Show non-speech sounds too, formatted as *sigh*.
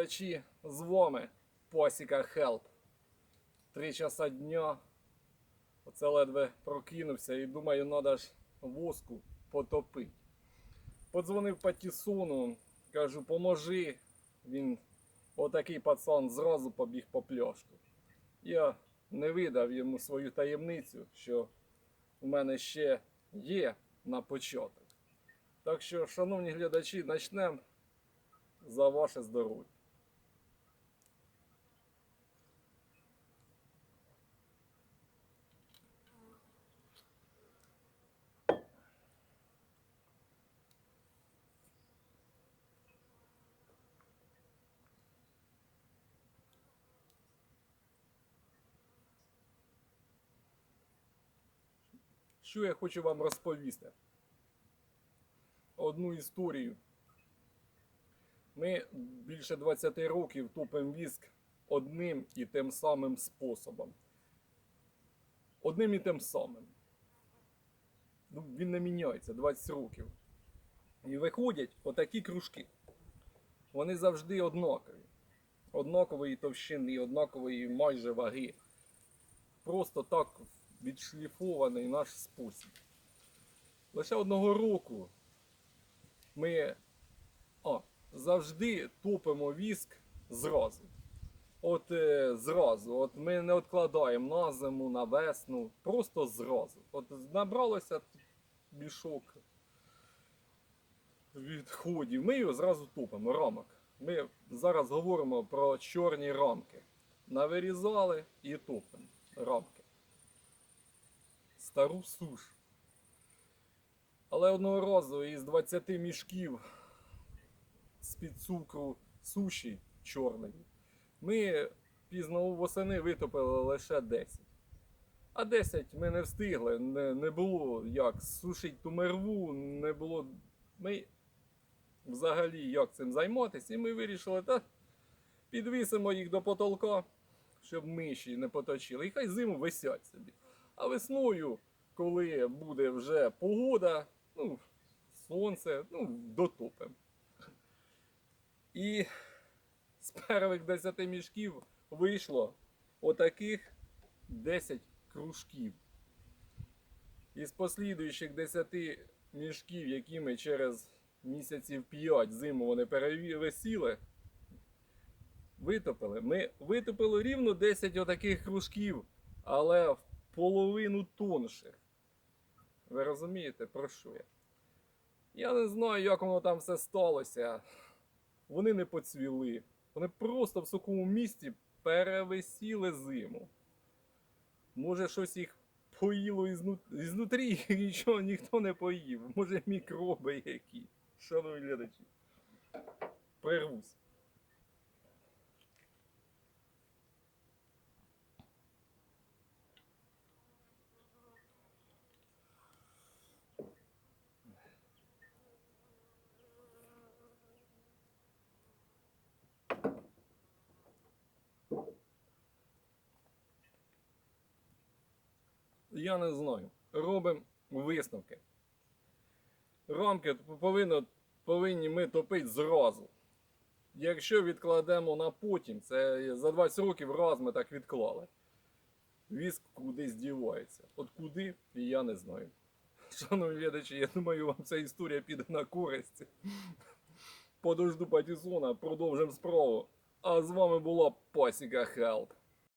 глядачі, з вами Посіка Хелп. Три часа дня. Оце ледве прокинувся і думаю, треба ж воску потопити. Подзвонив Патісону, кажу, поможи. Він отакий пацан зразу побіг по пляшку. Я не видав йому свою таємницю, що в мене ще є на початок. Так що, шановні глядачі, почнемо за ваше здоров'я. Що я хочу вам розповісти? Одну історію. Ми більше 20 років топимо віск одним і тим самим способом. Одним і тим самим. Ну, він не міняється 20 років. І виходять отакі кружки. Вони завжди однакові. Однакової товщини, однакової майже ваги. Просто так відшліфований наш спосіб. Лише одного року ми а, завжди топимо віск зразу. От е, зразу. От ми не відкладаємо на зиму, на весну, просто зразу. От набралося мішок відходів. Ми його зразу топимо, рамок. Ми зараз говоримо про чорні рамки. Навирізали і топимо рамки. Стару суш. Але одного разу із 20 мішків з-під цукру суші чорної, ми пізно восени витопили лише 10. А 10 ми не встигли, не, не було як сушити ту мерву, не було. Ми взагалі як цим займатися, і ми вирішили, та підвісимо їх до потолка, щоб миші не поточили. І хай зиму висять собі. А весною, коли буде вже погода, ну, сонце, ну, дотопимо. І з перших 10 мішків вийшло отаких 10 кружків. Із послідуючих 10 мішків, які ми через місяців 5 зиму вони перевисіли, витопили. Ми витопили рівно 10 отаких кружків, але в половину тонших. Ви розумієте, про що я? Я не знаю, як воно там все сталося. Вони не поцвіли. Вони просто в сухому місці перевисіли зиму. Може, щось їх поїло ізну... ізнутрі, *laughs* і нічого ніхто не поїв. Може, мікроби які. Шановні глядачі. Прервусь. Я не знаю. Робимо висновки. Рамки повинно, повинні ми топити зразу. Якщо відкладемо на потім, це за 20 років раз ми так відклали. Віск кудись дівається. От куди, я не знаю. Шановні глядачі, я думаю, вам ця історія піде на користь. Подожду Патісона, продовжимо справу. А з вами була Пасіка Хелп.